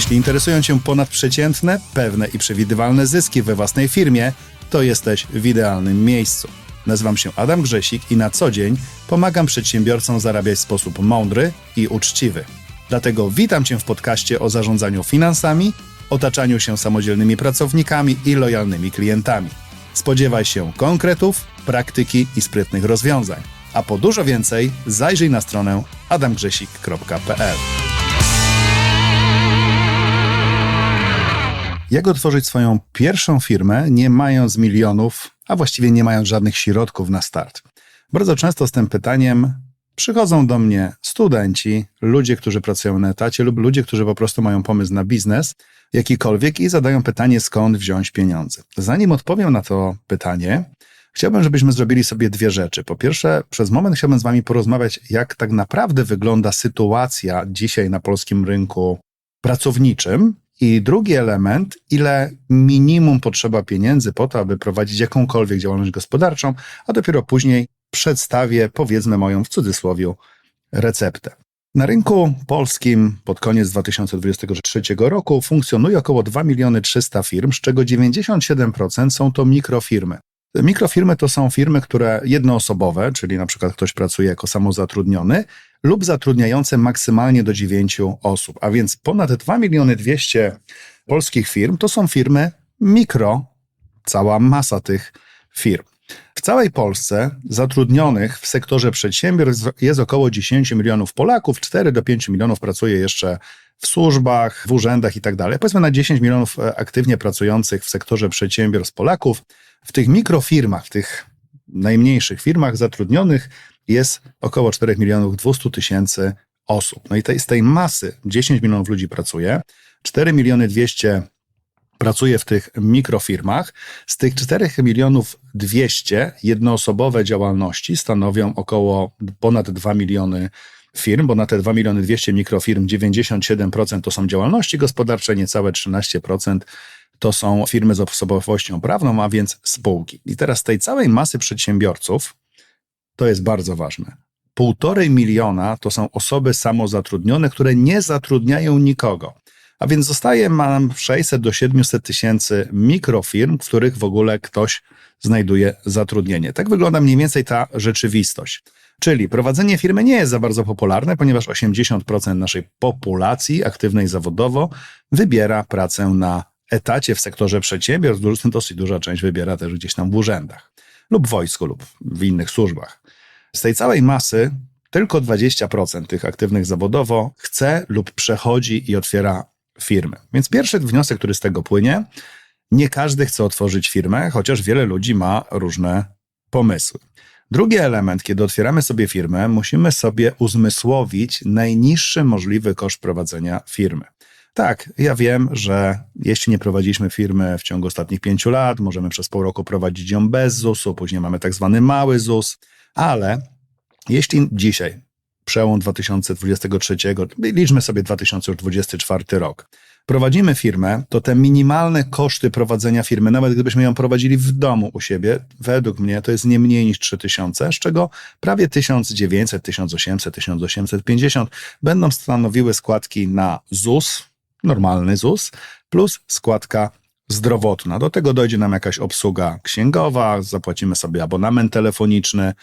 Jeśli interesują Cię ponadprzeciętne, pewne i przewidywalne zyski we własnej firmie, to jesteś w idealnym miejscu. Nazywam się Adam Grzesik i na co dzień pomagam przedsiębiorcom zarabiać w sposób mądry i uczciwy. Dlatego witam Cię w podcaście o zarządzaniu finansami, otaczaniu się samodzielnymi pracownikami i lojalnymi klientami. Spodziewaj się konkretów, praktyki i sprytnych rozwiązań. A po dużo więcej zajrzyj na stronę adamgrzesik.pl. Jak otworzyć swoją pierwszą firmę, nie mając milionów, a właściwie nie mając żadnych środków na start? Bardzo często z tym pytaniem przychodzą do mnie studenci, ludzie, którzy pracują na etacie lub ludzie, którzy po prostu mają pomysł na biznes, jakikolwiek i zadają pytanie, skąd wziąć pieniądze. Zanim odpowiem na to pytanie, chciałbym, żebyśmy zrobili sobie dwie rzeczy. Po pierwsze, przez moment chciałbym z Wami porozmawiać, jak tak naprawdę wygląda sytuacja dzisiaj na polskim rynku pracowniczym. I drugi element, ile minimum potrzeba pieniędzy po to, aby prowadzić jakąkolwiek działalność gospodarczą, a dopiero później przedstawię, powiedzmy, moją w cudzysłowie receptę. Na rynku polskim pod koniec 2023 roku funkcjonuje około 2 miliony 300 firm, z czego 97% są to mikrofirmy. Mikrofirmy to są firmy, które jednoosobowe, czyli na przykład ktoś pracuje jako samozatrudniony, lub zatrudniające maksymalnie do 9 osób. A więc ponad 2 miliony 200 polskich firm to są firmy mikro, cała masa tych firm. W całej Polsce zatrudnionych w sektorze przedsiębiorstw jest około 10 milionów Polaków, 4 do 5 milionów pracuje jeszcze w służbach, w urzędach i tak. Powiedzmy na 10 milionów e, aktywnie pracujących w sektorze przedsiębiorstw Polaków. W tych mikrofirmach, w tych najmniejszych firmach zatrudnionych jest około 4 milionów 200 tysięcy osób. No i tej, z tej masy 10 milionów ludzi pracuje, 4 miliony 200 pracuje w tych mikrofirmach. Z tych 4 milionów 200 jednoosobowe działalności stanowią około ponad 2 miliony firm, bo na te 2 miliony 200 mikrofirm 97% to są działalności gospodarcze, niecałe 13% to są firmy z osobowością prawną, a więc spółki. I teraz z tej całej masy przedsiębiorców, to jest bardzo ważne, półtorej miliona to są osoby samozatrudnione, które nie zatrudniają nikogo. A więc zostaje nam 600 do 700 tysięcy mikrofirm, w których w ogóle ktoś znajduje zatrudnienie. Tak wygląda mniej więcej ta rzeczywistość. Czyli prowadzenie firmy nie jest za bardzo popularne, ponieważ 80% naszej populacji aktywnej zawodowo wybiera pracę na etacie w sektorze przedsiębiorstw. Dosyć duża część wybiera też gdzieś tam w urzędach lub wojsku lub w innych służbach. Z tej całej masy tylko 20% tych aktywnych zawodowo chce lub przechodzi i otwiera firmy. Więc pierwszy wniosek, który z tego płynie, nie każdy chce otworzyć firmę, chociaż wiele ludzi ma różne pomysły. Drugi element, kiedy otwieramy sobie firmę, musimy sobie uzmysłowić najniższy możliwy koszt prowadzenia firmy. Tak, ja wiem, że jeśli nie prowadziliśmy firmy w ciągu ostatnich pięciu lat, możemy przez pół roku prowadzić ją bez ZUS-u, później mamy tak zwany mały ZUS, ale jeśli dzisiaj przełom 2023, liczmy sobie 2024 rok. Prowadzimy firmę, to te minimalne koszty prowadzenia firmy, nawet gdybyśmy ją prowadzili w domu u siebie, według mnie to jest nie mniej niż 3000, z czego prawie 1900, 1800, 1850 będą stanowiły składki na ZUS, normalny ZUS, plus składka zdrowotna. Do tego dojdzie nam jakaś obsługa księgowa, zapłacimy sobie abonament telefoniczny,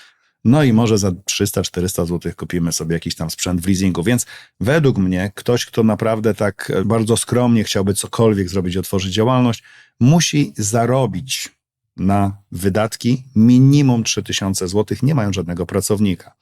no i może za 300-400 zł kupimy sobie jakiś tam sprzęt w leasingu. Więc według mnie ktoś, kto naprawdę tak bardzo skromnie chciałby cokolwiek zrobić, otworzyć działalność, musi zarobić na wydatki minimum 3000 zł, nie mając żadnego pracownika.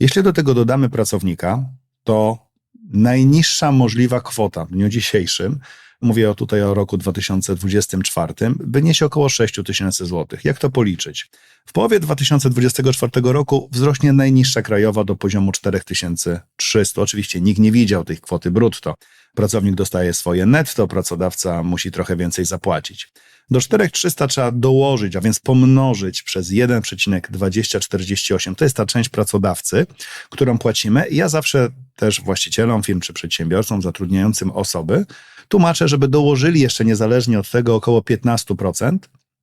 Jeśli do tego dodamy pracownika, to najniższa możliwa kwota w dniu dzisiejszym mówię tutaj o roku 2024, wyniesie około 6 tysięcy złotych. Jak to policzyć? W połowie 2024 roku wzrośnie najniższa krajowa do poziomu 4300. Oczywiście nikt nie widział tej kwoty brutto. Pracownik dostaje swoje netto, pracodawca musi trochę więcej zapłacić. Do 4300 trzeba dołożyć, a więc pomnożyć przez 1,2048. To jest ta część pracodawcy, którą płacimy. Ja zawsze też właścicielom firm czy przedsiębiorcom zatrudniającym osoby tłumaczę, żeby dołożyli jeszcze niezależnie od tego około 15%,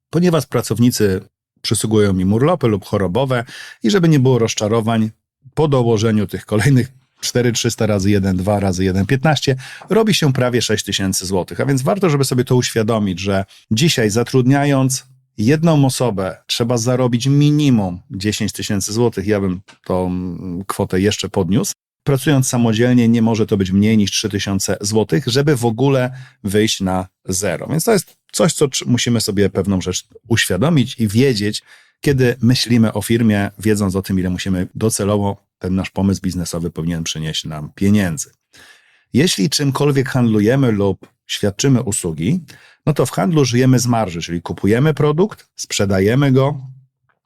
ponieważ pracownicy przysługują im urlopy lub chorobowe i żeby nie było rozczarowań po dołożeniu tych kolejnych 4300 razy 1, 2 razy 1, 15, robi się prawie 6000 złotych. A więc warto, żeby sobie to uświadomić, że dzisiaj zatrudniając jedną osobę trzeba zarobić minimum 10 tysięcy złotych. Ja bym tą kwotę jeszcze podniósł. Pracując samodzielnie nie może to być mniej niż 3000 złotych, żeby w ogóle wyjść na zero. Więc to jest coś, co musimy sobie pewną rzecz uświadomić i wiedzieć, kiedy myślimy o firmie, wiedząc o tym, ile musimy docelowo ten nasz pomysł biznesowy powinien przynieść nam pieniędzy. Jeśli czymkolwiek handlujemy lub świadczymy usługi, no to w handlu żyjemy z marży, czyli kupujemy produkt, sprzedajemy go.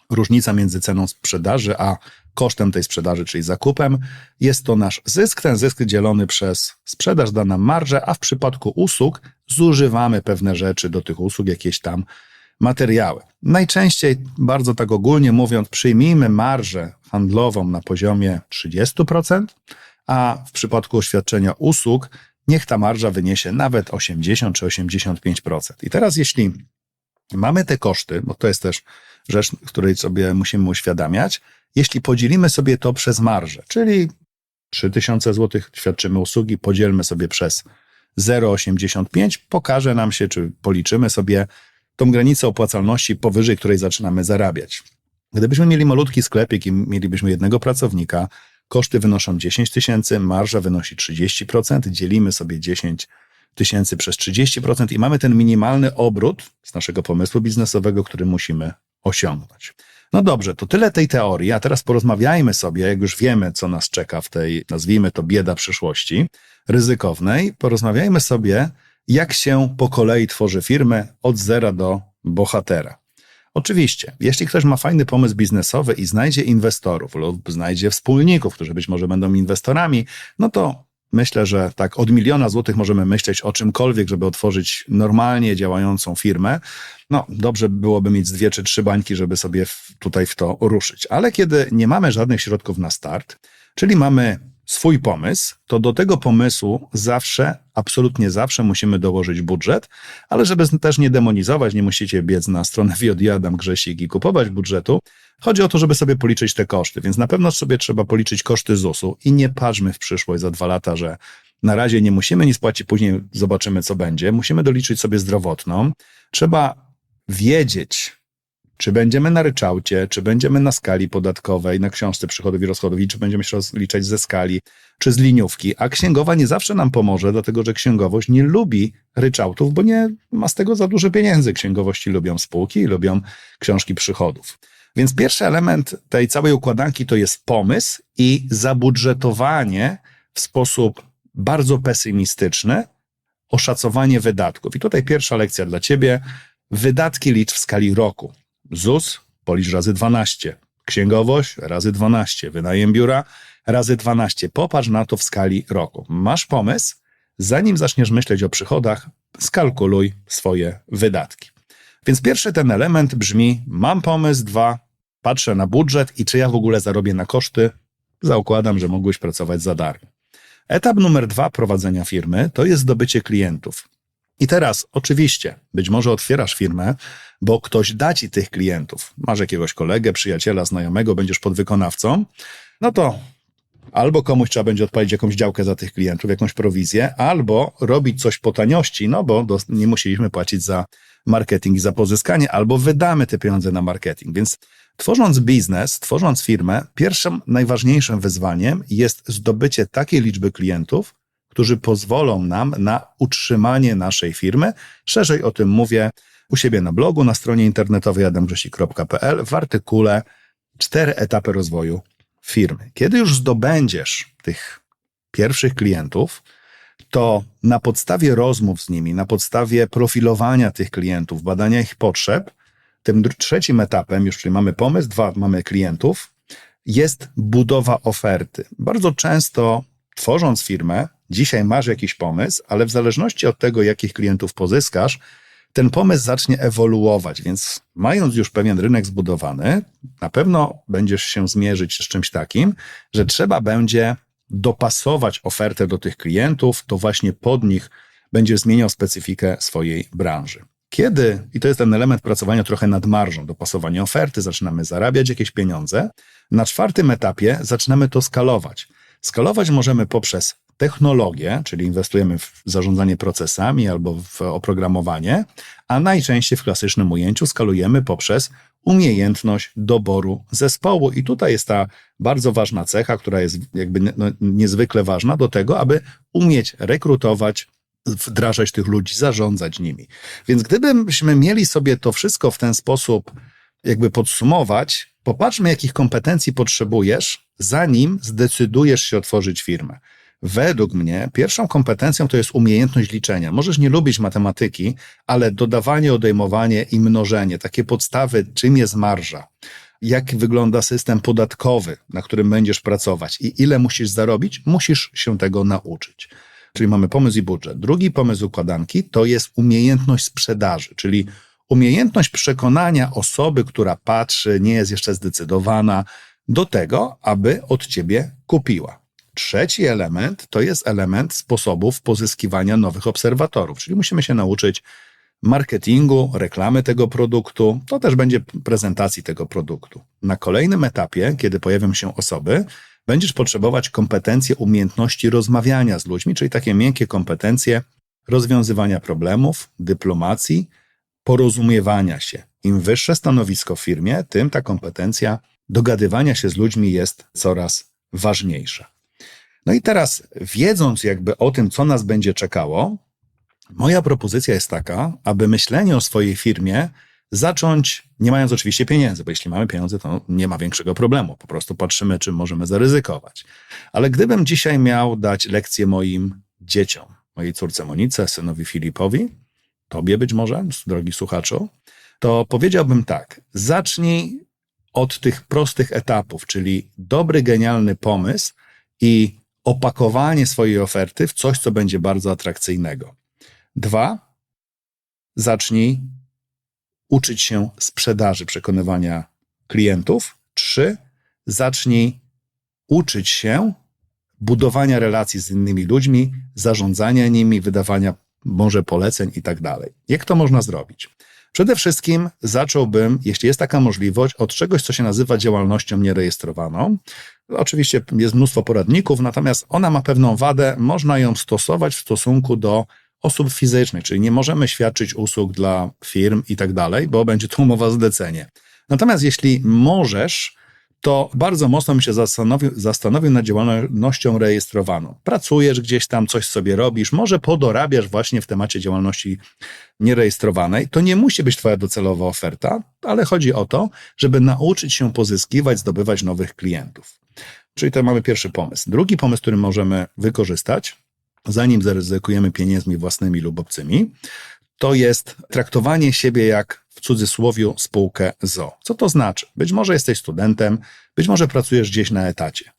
Różnica między ceną sprzedaży a kosztem tej sprzedaży, czyli zakupem, jest to nasz zysk. Ten zysk dzielony przez sprzedaż da nam marżę, a w przypadku usług zużywamy pewne rzeczy do tych usług, jakieś tam materiały. Najczęściej, bardzo tak ogólnie mówiąc, przyjmijmy marżę handlową na poziomie 30%, a w przypadku świadczenia usług niech ta marża wyniesie nawet 80 czy 85%. I teraz, jeśli mamy te koszty, bo to jest też rzecz, której sobie musimy uświadamiać, jeśli podzielimy sobie to przez marżę, czyli 3000 zł świadczymy usługi, podzielmy sobie przez 0,85, pokaże nam się, czy policzymy sobie tą granicę opłacalności, powyżej której zaczynamy zarabiać. Gdybyśmy mieli malutki sklepik i mielibyśmy jednego pracownika, koszty wynoszą 10 tysięcy, marża wynosi 30%, dzielimy sobie 10 tysięcy przez 30% i mamy ten minimalny obrót z naszego pomysłu biznesowego, który musimy osiągnąć. No dobrze, to tyle tej teorii, a teraz porozmawiajmy sobie, jak już wiemy, co nas czeka w tej, nazwijmy to bieda przyszłości, ryzykownej, porozmawiajmy sobie, jak się po kolei tworzy firmę od zera do bohatera. Oczywiście, jeśli ktoś ma fajny pomysł biznesowy i znajdzie inwestorów lub znajdzie wspólników, którzy być może będą inwestorami, no to myślę, że tak od miliona złotych możemy myśleć o czymkolwiek, żeby otworzyć normalnie działającą firmę. No, dobrze byłoby mieć dwie czy trzy bańki, żeby sobie tutaj w to ruszyć. Ale kiedy nie mamy żadnych środków na start, czyli mamy swój pomysł, to do tego pomysłu zawsze, absolutnie zawsze musimy dołożyć budżet, ale żeby też nie demonizować, nie musicie biec na stronę VOD Adam Grzesik i kupować budżetu. Chodzi o to, żeby sobie policzyć te koszty, więc na pewno sobie trzeba policzyć koszty ZUS-u i nie patrzmy w przyszłość za dwa lata, że na razie nie musimy nic płacić, później zobaczymy, co będzie. Musimy doliczyć sobie zdrowotną. Trzeba wiedzieć, czy będziemy na ryczałcie, czy będziemy na skali podatkowej, na książce przychodów i rozchodów, i czy będziemy się rozliczać ze skali, czy z liniówki. A księgowa nie zawsze nam pomoże, dlatego że księgowość nie lubi ryczałtów, bo nie ma z tego za dużo pieniędzy. Księgowości lubią spółki i lubią książki przychodów. Więc pierwszy element tej całej układanki to jest pomysł i zabudżetowanie w sposób bardzo pesymistyczny, oszacowanie wydatków. I tutaj pierwsza lekcja dla Ciebie. Wydatki licz w skali roku. ZUS policz razy 12, księgowość razy 12, wynajem biura razy 12. Popatrz na to w skali roku. Masz pomysł? Zanim zaczniesz myśleć o przychodach, skalkuluj swoje wydatki. Więc pierwszy ten element brzmi: mam pomysł, dwa, patrzę na budżet i czy ja w ogóle zarobię na koszty. Zaukładam, że mogłeś pracować za darmo. Etap numer dwa prowadzenia firmy to jest zdobycie klientów. I teraz, oczywiście, być może otwierasz firmę, bo ktoś da ci tych klientów. Masz jakiegoś kolegę, przyjaciela, znajomego, będziesz podwykonawcą, no to albo komuś trzeba będzie odpalić jakąś działkę za tych klientów, jakąś prowizję, albo robić coś po taniości, no bo nie musieliśmy płacić za marketing i za pozyskanie, albo wydamy te pieniądze na marketing. Więc tworząc biznes, tworząc firmę, pierwszym najważniejszym wyzwaniem jest zdobycie takiej liczby klientów, którzy pozwolą nam na utrzymanie naszej firmy. Szerzej o tym mówię u siebie na blogu, na stronie internetowej adamgrzesik.pl w artykule Cztery etapy rozwoju firmy. Kiedy już zdobędziesz tych pierwszych klientów, to na podstawie rozmów z nimi, na podstawie profilowania tych klientów, badania ich potrzeb, tym trzecim etapem, już czyli mamy pomysł, dwa, mamy klientów, jest budowa oferty. Bardzo często tworząc firmę, dzisiaj masz jakiś pomysł, ale w zależności od tego, jakich klientów pozyskasz, ten pomysł zacznie ewoluować, więc mając już pewien rynek zbudowany, na pewno będziesz się zmierzyć z czymś takim, że trzeba będzie dopasować ofertę do tych klientów, to właśnie pod nich będziesz zmieniał specyfikę swojej branży. Kiedy, i to jest ten element pracowania trochę nad marżą, dopasowanie oferty, zaczynamy zarabiać jakieś pieniądze, na czwartym etapie zaczynamy to skalować. Skalować możemy poprzez technologię, czyli inwestujemy w zarządzanie procesami albo w oprogramowanie, a najczęściej w klasycznym ujęciu skalujemy poprzez umiejętność doboru zespołu. I tutaj jest ta bardzo ważna cecha, która jest jakby no, niezwykle ważna do tego, aby umieć rekrutować, wdrażać tych ludzi, zarządzać nimi. Więc gdybyśmy mieli sobie to wszystko w ten sposób jakby podsumować, popatrzmy, jakich kompetencji potrzebujesz, zanim zdecydujesz się otworzyć firmę. Według mnie pierwszą kompetencją to jest umiejętność liczenia. Możesz nie lubić matematyki, ale dodawanie, odejmowanie i mnożenie, takie podstawy, czym jest marża, jak wygląda system podatkowy, na którym będziesz pracować i ile musisz zarobić, musisz się tego nauczyć. Czyli mamy pomysł i budżet. Drugi pomysł układanki to jest umiejętność sprzedaży, czyli umiejętność przekonania osoby, która patrzy, nie jest jeszcze zdecydowana, do tego, aby od ciebie kupiła. Trzeci element to jest element sposobów pozyskiwania nowych obserwatorów, czyli musimy się nauczyć marketingu, reklamy tego produktu, to też będzie prezentacji tego produktu. Na kolejnym etapie, kiedy pojawią się osoby, będziesz potrzebować kompetencje, umiejętności rozmawiania z ludźmi, czyli takie miękkie kompetencje rozwiązywania problemów, dyplomacji, porozumiewania się. Im wyższe stanowisko w firmie, tym ta kompetencja dogadywania się z ludźmi jest coraz ważniejsza. No i teraz, wiedząc jakby o tym, co nas będzie czekało, moja propozycja jest taka, aby myślenie o swojej firmie zacząć, nie mając oczywiście pieniędzy, bo jeśli mamy pieniądze, to nie ma większego problemu. Po prostu patrzymy, czym możemy zaryzykować. Ale gdybym dzisiaj miał dać lekcję moim dzieciom, mojej córce Monice, synowi Filipowi, tobie być może, drogi słuchaczu, to powiedziałbym tak: zacznij od tych prostych etapów, czyli dobry, genialny pomysł i opakowanie swojej oferty w coś, co będzie bardzo atrakcyjnego. Dwa, zacznij uczyć się sprzedaży, przekonywania klientów. Trzy, zacznij uczyć się budowania relacji z innymi ludźmi, zarządzania nimi, wydawania może poleceń i tak dalej. Jak to można zrobić? Przede wszystkim zacząłbym, jeśli jest taka możliwość, od czegoś, co się nazywa działalnością nierejestrowaną. Oczywiście jest mnóstwo poradników, natomiast ona ma pewną wadę, można ją stosować w stosunku do osób fizycznych, czyli nie możemy świadczyć usług dla firm i tak dalej, bo będzie to umowa zlecenie. Natomiast jeśli możesz, to bardzo mocno bym się zastanowił, zastanowił nad działalnością rejestrowaną. Pracujesz gdzieś tam, coś sobie robisz, może podorabiasz właśnie w temacie działalności nierejestrowanej. To nie musi być Twoja docelowa oferta, ale chodzi o to, żeby nauczyć się pozyskiwać, zdobywać nowych klientów. Czyli to mamy pierwszy pomysł. Drugi pomysł, który możemy wykorzystać, zanim zaryzykujemy pieniędzmi własnymi lub obcymi, to jest traktowanie siebie jak w cudzysłowie spółkę ZO. Co to znaczy? Być może jesteś studentem, być może pracujesz gdzieś na etacie.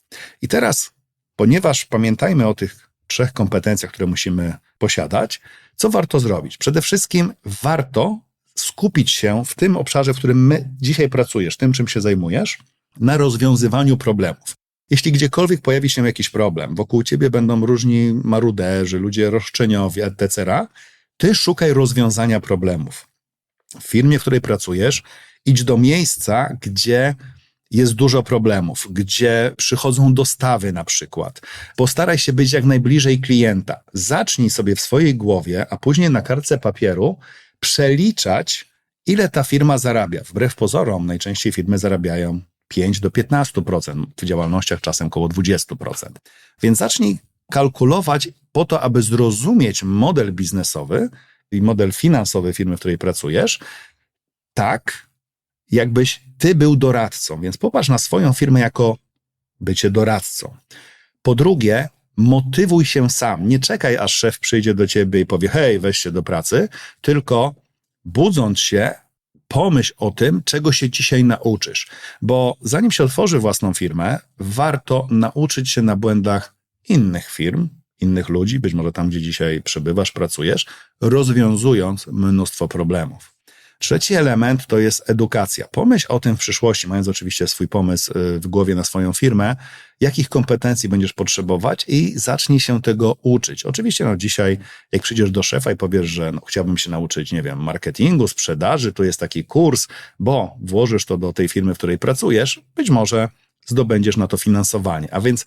I teraz, ponieważ pamiętajmy o tych trzech kompetencjach, które musimy posiadać, co warto zrobić? Przede wszystkim warto skupić się w tym obszarze, w którym my dzisiaj pracujesz, tym, czym się zajmujesz, na rozwiązywaniu problemów. Jeśli gdziekolwiek pojawi się jakiś problem, wokół ciebie będą różni maruderzy, ludzie roszczeniowi, etc., ty szukaj rozwiązania problemów. W firmie, w której pracujesz, idź do miejsca, gdzie jest dużo problemów, gdzie przychodzą dostawy na przykład. Postaraj się być jak najbliżej klienta. Zacznij sobie w swojej głowie, a później na kartce papieru przeliczać, ile ta firma zarabia. Wbrew pozorom, najczęściej firmy zarabiają 5 do 15%, w działalnościach czasem około 20%. Więc zacznij kalkulować po to, aby zrozumieć model biznesowy i model finansowy firmy, w której pracujesz, tak, jakbyś ty był doradcą. Więc popatrz na swoją firmę jako bycie doradcą. Po drugie, motywuj się sam. Nie czekaj, aż szef przyjdzie do ciebie i powie: Hej, weź się do pracy, tylko budząc się, pomyśl o tym, czego się dzisiaj nauczysz. Bo zanim się otworzy własną firmę, warto nauczyć się na błędach innych firm, innych ludzi, być może tam, gdzie dzisiaj przebywasz, pracujesz, rozwiązując mnóstwo problemów. Trzeci element to jest edukacja. Pomyśl o tym w przyszłości, mając oczywiście swój pomysł y, w głowie na swoją firmę, jakich kompetencji będziesz potrzebować i zacznij się tego uczyć. Oczywiście no dzisiaj, jak przyjdziesz do szefa i powiesz, że no, chciałbym się nauczyć, nie wiem, marketingu, sprzedaży, tu jest taki kurs, bo włożysz to do tej firmy, w której pracujesz, być może zdobędziesz na to finansowanie. A więc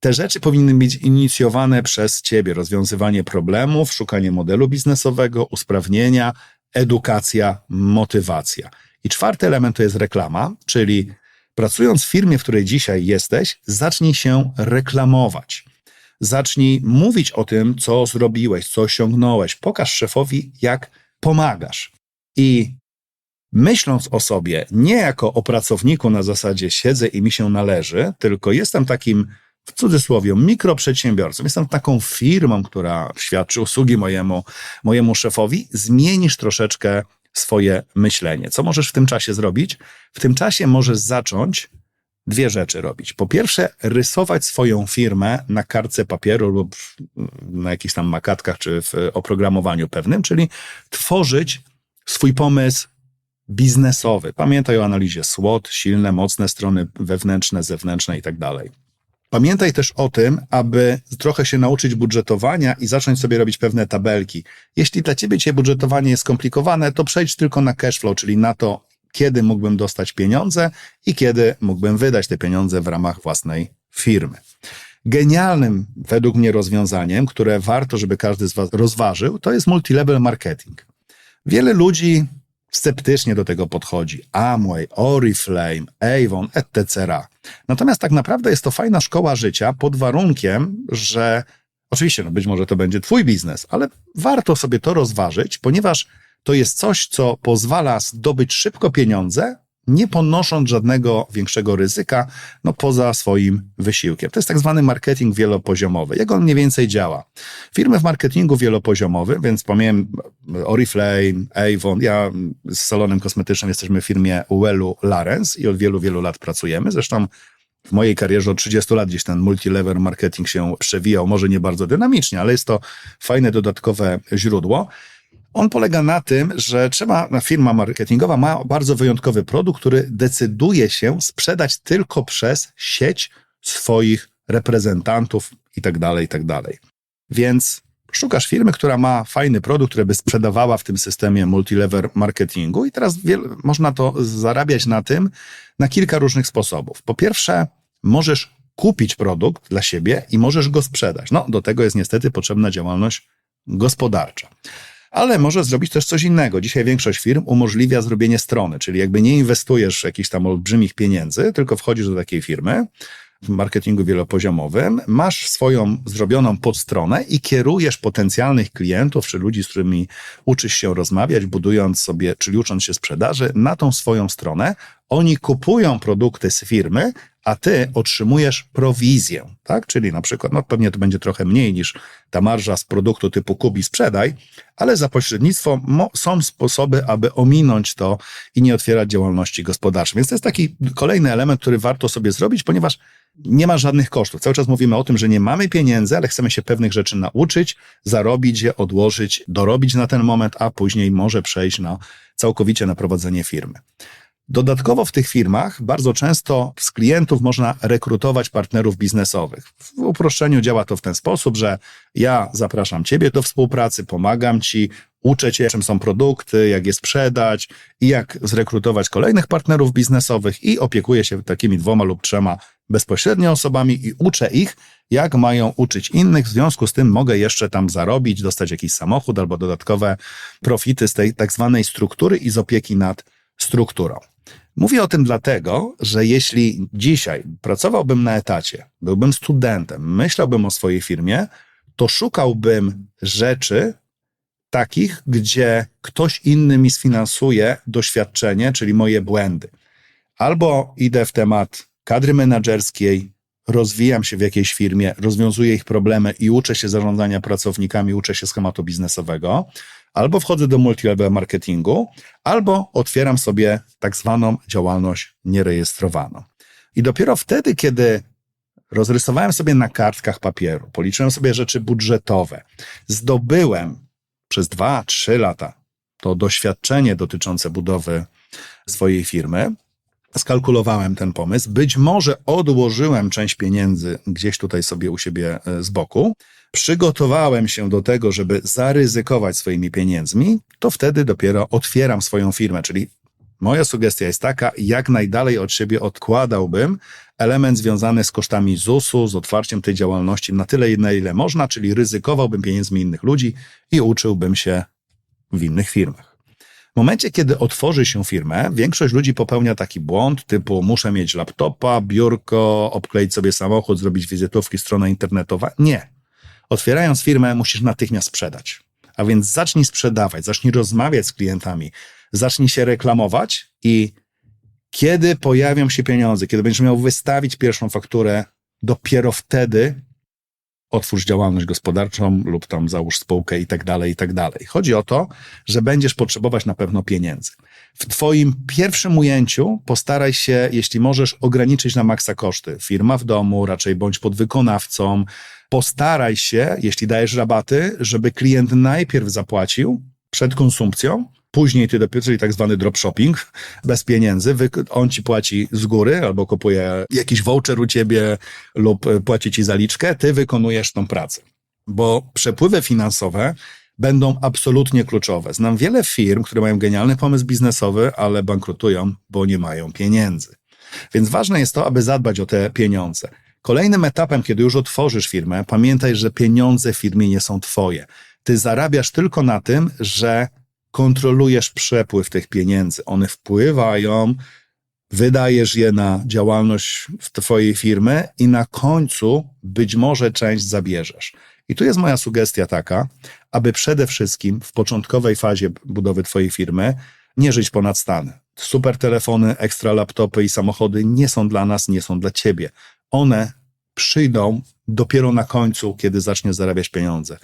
Te rzeczy powinny być inicjowane przez ciebie. Rozwiązywanie problemów, szukanie modelu biznesowego, usprawnienia, edukacja, motywacja. I czwarty element to jest reklama, czyli pracując w firmie, w której dzisiaj jesteś, zacznij się reklamować. Zacznij mówić o tym, co zrobiłeś, co osiągnąłeś. Pokaż szefowi, jak pomagasz. I myśląc o sobie nie jako o pracowniku na zasadzie siedzę i mi się należy, tylko jestem takim w cudzysłowie mikroprzedsiębiorcą, jestem taką firmą, która świadczy usługi mojemu, mojemu szefowi, zmienisz troszeczkę swoje myślenie. Co możesz w tym czasie zrobić? W tym czasie możesz zacząć dwie rzeczy robić. Po pierwsze, rysować swoją firmę na kartce papieru lub na jakichś tam makatkach czy w oprogramowaniu pewnym, czyli tworzyć swój pomysł biznesowy. Pamiętaj o analizie SWOT, silne, mocne strony wewnętrzne, zewnętrzne i tak dalej. Pamiętaj też o tym, aby trochę się nauczyć budżetowania i zacząć sobie robić pewne tabelki. Jeśli dla ciebie dzisiaj budżetowanie jest skomplikowane, to przejdź tylko na cashflow, czyli na to, kiedy mógłbym dostać pieniądze i kiedy mógłbym wydać te pieniądze w ramach własnej firmy. Genialnym według mnie rozwiązaniem, które warto, żeby każdy z Was rozważył, to jest multilevel marketing. Wiele ludzi sceptycznie do tego podchodzi. Amway, Oriflame, Avon, etc. Natomiast tak naprawdę jest to fajna szkoła życia pod warunkiem, że oczywiście, no być może to będzie twój biznes, ale warto sobie to rozważyć, ponieważ to jest coś, co pozwala zdobyć szybko pieniądze, nie ponosząc żadnego większego ryzyka, no poza swoim wysiłkiem. To jest tak zwany marketing wielopoziomowy. Jak on mniej więcej działa? Firmy w marketingu wielopoziomowym, więc pomijam Oriflame, Avon, ja z salonem kosmetycznym jesteśmy w firmie Wellu Larens i od wielu, wielu lat pracujemy. Zresztą w mojej karierze od 30 lat gdzieś ten multilevel marketing się przewijał, może nie bardzo dynamicznie, ale jest to fajne dodatkowe źródło. On polega na tym, że trzeba, firma marketingowa ma bardzo wyjątkowy produkt, który decyduje się sprzedać tylko przez sieć swoich reprezentantów i tak dalej, i tak. Więc szukasz firmy, która ma fajny produkt, który by sprzedawała w tym systemie multilevel marketingu i teraz można to zarabiać na tym na kilka różnych sposobów. Po pierwsze, możesz kupić produkt dla siebie i możesz go sprzedać. No, do tego jest niestety potrzebna działalność gospodarcza ale może zrobić też coś innego. Dzisiaj większość firm umożliwia zrobienie strony, czyli jakby nie inwestujesz jakichś tam olbrzymich pieniędzy, tylko wchodzisz do takiej firmy w marketingu wielopoziomowym, masz swoją zrobioną podstronę i kierujesz potencjalnych klientów, czy ludzi, z którymi uczysz się rozmawiać, budując sobie, czyli ucząc się sprzedaży, na tą swoją stronę. Oni kupują produkty z firmy, a ty otrzymujesz prowizję, tak? Czyli na przykład, no pewnie to będzie trochę mniej niż ta marża z produktu typu kubi sprzedaj, ale za pośrednictwo są sposoby, aby ominąć to i nie otwierać działalności gospodarczej. Więc to jest taki kolejny element, który warto sobie zrobić, ponieważ nie ma żadnych kosztów. Cały czas mówimy o tym, że nie mamy pieniędzy, ale chcemy się pewnych rzeczy nauczyć, zarobić je, odłożyć, dorobić na ten moment, a później może przejść na całkowicie na prowadzenie firmy. Dodatkowo w tych firmach bardzo często z klientów można rekrutować partnerów biznesowych. W uproszczeniu działa to w ten sposób, że ja zapraszam Ciebie do współpracy, pomagam Ci, uczę Cię, czym są produkty, jak je sprzedać i jak zrekrutować kolejnych partnerów biznesowych i opiekuję się takimi dwoma lub trzema bezpośrednio osobami i uczę ich, jak mają uczyć innych. W związku z tym mogę jeszcze tam zarobić, dostać jakiś samochód albo dodatkowe profity z tej tak zwanej struktury i z opieki nad strukturą. Mówię o tym dlatego, że jeśli dzisiaj pracowałbym na etacie, byłbym studentem, myślałbym o swojej firmie, to szukałbym rzeczy takich, gdzie ktoś inny mi sfinansuje doświadczenie, czyli moje błędy. Albo idę w temat kadry menedżerskiej, rozwijam się w jakiejś firmie, rozwiązuję ich problemy i uczę się zarządzania pracownikami, uczę się schematu biznesowego, albo wchodzę do multilevel marketingu, albo otwieram sobie tak zwaną działalność nierejestrowaną. I dopiero wtedy, kiedy rozrysowałem sobie na kartkach papieru, policzyłem sobie rzeczy budżetowe, zdobyłem przez dwa, trzy lata to doświadczenie dotyczące budowy swojej firmy, skalkulowałem ten pomysł. Być może odłożyłem część pieniędzy gdzieś tutaj sobie u siebie e, z boku, przygotowałem się do tego, żeby zaryzykować swoimi pieniędzmi, to wtedy dopiero otwieram swoją firmę, czyli Moja sugestia jest taka, jak najdalej od siebie odkładałbym element związany z kosztami ZUS-u, z otwarciem tej działalności na tyle, na ile można, czyli ryzykowałbym pieniędzmi innych ludzi i uczyłbym się w innych firmach. W momencie, kiedy otworzy się firmę, większość ludzi popełnia taki błąd typu muszę mieć laptopa, biurko, obkleić sobie samochód, zrobić wizytówki, strona internetowa. Nie. Otwierając firmę, musisz natychmiast sprzedać. A więc zacznij sprzedawać, zacznij rozmawiać z klientami, zacznij się reklamować i kiedy pojawią się pieniądze, kiedy będziesz miał wystawić pierwszą fakturę, dopiero wtedy otwórz działalność gospodarczą lub tam załóż spółkę i tak dalej, i tak dalej. Chodzi o to, że będziesz potrzebować na pewno pieniędzy. W twoim pierwszym ujęciu postaraj się, jeśli możesz, ograniczyć na maksa koszty. Firma w domu, raczej bądź podwykonawcą. Postaraj się, jeśli dajesz rabaty, żeby klient najpierw zapłacił przed konsumpcją, Później ty dopiero, czyli tak zwany dropshopping, bez pieniędzy, on ci płaci z góry albo kupuje jakiś voucher u ciebie lub e, płaci ci zaliczkę, ty wykonujesz tą pracę. Bo przepływy finansowe będą absolutnie kluczowe. Znam wiele firm, które mają genialny pomysł biznesowy, ale bankrutują, bo nie mają pieniędzy. Więc ważne jest to, aby zadbać o te pieniądze. Kolejnym etapem, kiedy już otworzysz firmę, pamiętaj, że pieniądze w firmie nie są twoje. Ty zarabiasz tylko na tym, że kontrolujesz przepływ tych pieniędzy. One wpływają, wydajesz je na działalność w twojej firmy i na końcu być może część zabierzesz. I tu jest moja sugestia taka, aby przede wszystkim w początkowej fazie budowy twojej firmy nie żyć ponad stan. Super telefony, ekstra laptopy i samochody nie są dla nas, nie są dla ciebie. One przyjdą dopiero na końcu, kiedy zaczniesz zarabiać pieniądze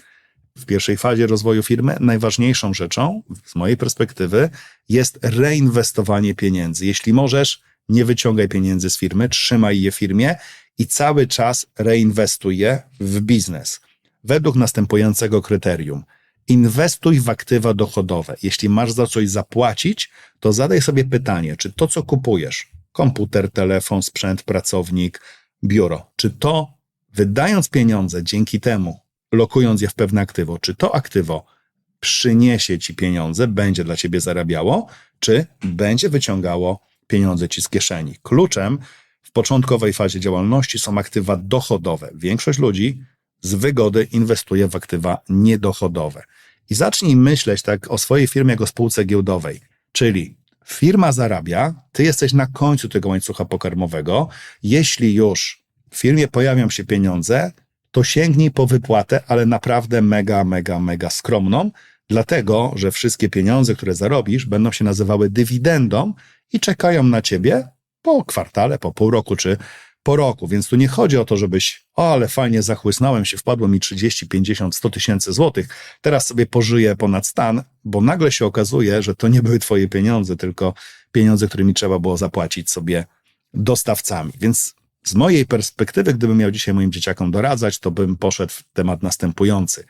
w pierwszej fazie rozwoju firmy najważniejszą rzeczą, z mojej perspektywy, jest reinwestowanie pieniędzy. Jeśli możesz, nie wyciągaj pieniędzy z firmy, trzymaj je firmie i cały czas reinwestuj je w biznes. Według następującego kryterium. Inwestuj w aktywa dochodowe. Jeśli masz za coś zapłacić, to zadaj sobie pytanie, czy to, co kupujesz, komputer, telefon, sprzęt, pracownik, biuro, czy to, wydając pieniądze dzięki temu, lokując je w pewne aktywo, czy to aktywo przyniesie ci pieniądze, będzie dla ciebie zarabiało, czy będzie wyciągało pieniądze ci z kieszeni. Kluczem w początkowej fazie działalności są aktywa dochodowe. Większość ludzi z wygody inwestuje w aktywa niedochodowe. I zacznij myśleć tak o swojej firmie jako spółce giełdowej, czyli firma zarabia, ty jesteś na końcu tego łańcucha pokarmowego. Jeśli już w firmie pojawią się pieniądze, to sięgnij po wypłatę, ale naprawdę mega, mega, mega skromną, dlatego że wszystkie pieniądze, które zarobisz, będą się nazywały dywidendą i czekają na ciebie po kwartale, po pół roku czy po roku. Więc tu nie chodzi o to, żebyś, o ale fajnie zachłysnąłem się, wpadło mi 30, 50, 100 tysięcy złotych, teraz sobie pożyję ponad stan, bo nagle się okazuje, że to nie były twoje pieniądze, tylko pieniądze, którymi trzeba było zapłacić sobie dostawcami. Więc z mojej perspektywy, gdybym miał dzisiaj moim dzieciakom doradzać, to bym poszedł w temat następujący.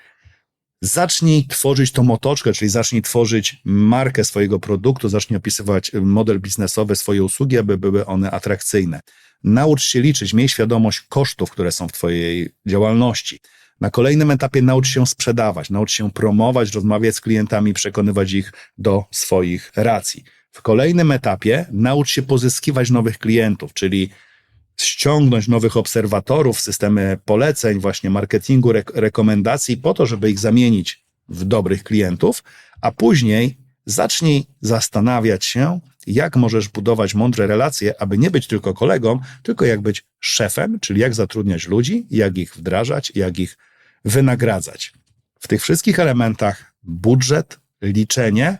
Zacznij tworzyć tą motoczkę, czyli zacznij tworzyć markę swojego produktu, zacznij opisywać model biznesowy, swoje usługi, aby były one atrakcyjne. Naucz się liczyć, miej świadomość kosztów, które są w Twojej działalności. Na kolejnym etapie naucz się sprzedawać, naucz się promować, rozmawiać z klientami, przekonywać ich do swoich racji. W kolejnym etapie naucz się pozyskiwać nowych klientów, czyli ściągnąć nowych obserwatorów, systemy poleceń, właśnie marketingu, re rekomendacji, po to, żeby ich zamienić w dobrych klientów, a później zacznij zastanawiać się, jak możesz budować mądre relacje, aby nie być tylko kolegą, tylko jak być szefem, czyli jak zatrudniać ludzi, jak ich wdrażać, jak ich wynagradzać. W tych wszystkich elementach budżet, liczenie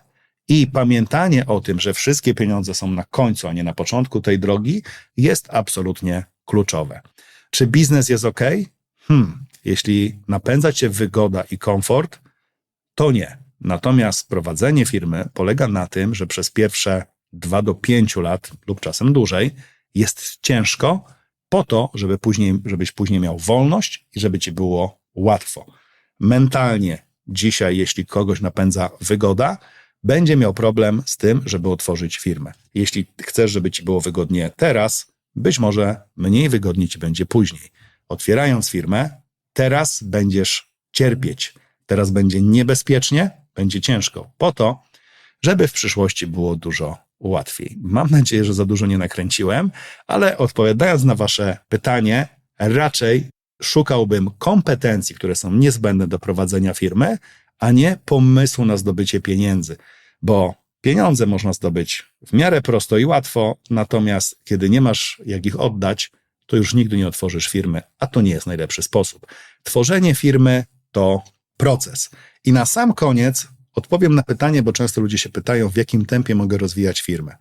i pamiętanie o tym, że wszystkie pieniądze są na końcu, a nie na początku tej drogi, jest absolutnie kluczowe. Czy biznes jest ok? Hmm, jeśli napędza cię wygoda i komfort, to nie. Natomiast prowadzenie firmy polega na tym, że przez pierwsze 2 do 5 lat lub czasem dłużej jest ciężko po to, żeby później, żebyś później miał wolność i żeby ci było łatwo. Mentalnie dzisiaj, jeśli kogoś napędza wygoda, będzie miał problem z tym, żeby otworzyć firmę. Jeśli chcesz, żeby ci było wygodnie teraz, być może mniej wygodnie ci będzie później. Otwierając firmę, teraz będziesz cierpieć. Teraz będzie niebezpiecznie, będzie ciężko. Po to, żeby w przyszłości było dużo łatwiej. Mam nadzieję, że za dużo nie nakręciłem, ale odpowiadając na Wasze pytanie, raczej szukałbym kompetencji, które są niezbędne do prowadzenia firmy, a nie pomysłu na zdobycie pieniędzy, bo pieniądze można zdobyć w miarę prosto i łatwo, natomiast kiedy nie masz jak ich oddać, to już nigdy nie otworzysz firmy, a to nie jest najlepszy sposób. Tworzenie firmy to proces. I na sam koniec odpowiem na pytanie, bo często ludzie się pytają, w jakim tempie mogę rozwijać firmę.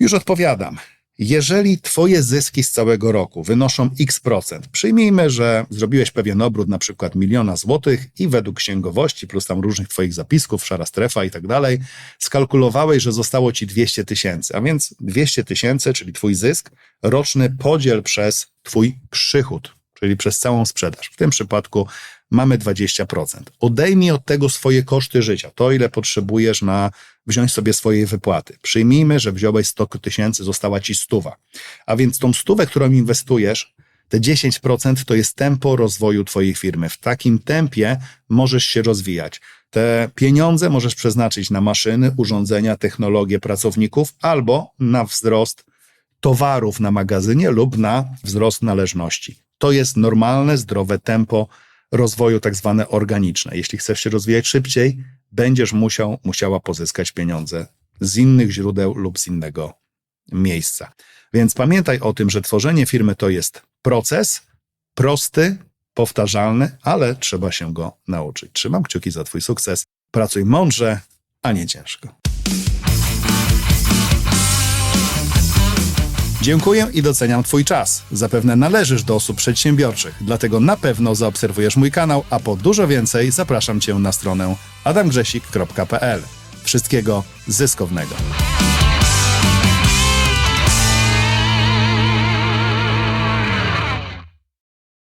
Już odpowiadam. Jeżeli Twoje zyski z całego roku wynoszą x procent, przyjmijmy, że zrobiłeś pewien obrót na przykład miliona złotych i według księgowości plus tam różnych Twoich zapisków, szara strefa i tak dalej, skalkulowałeś, że zostało Ci 200 tysięcy, a więc 200 tysięcy, czyli Twój zysk roczny podziel przez Twój przychód, czyli przez całą sprzedaż. W tym przypadku mamy 20%. Odejmij od tego swoje koszty życia, to ile potrzebujesz na wziąć sobie swojej wypłaty. Przyjmijmy, że wziąłeś 100 tysięcy, została ci stuwa. A więc tą stówę, którą inwestujesz, te 10% to jest tempo rozwoju twojej firmy. W takim tempie możesz się rozwijać. Te pieniądze możesz przeznaczyć na maszyny, urządzenia, technologie, pracowników albo na wzrost towarów na magazynie lub na wzrost należności. To jest normalne, zdrowe tempo rozwoju, tak zwane organiczne. Jeśli chcesz się rozwijać szybciej, będziesz musiał, musiała pozyskać pieniądze z innych źródeł lub z innego miejsca. Więc pamiętaj o tym, że tworzenie firmy to jest proces prosty, powtarzalny, ale trzeba się go nauczyć. Trzymam kciuki za Twój sukces. Pracuj mądrze, a nie ciężko. Dziękuję i doceniam Twój czas. Zapewne należysz do osób przedsiębiorczych, dlatego na pewno zaobserwujesz mój kanał, a po dużo więcej zapraszam Cię na stronę adamgrzesik.pl. Wszystkiego zyskownego.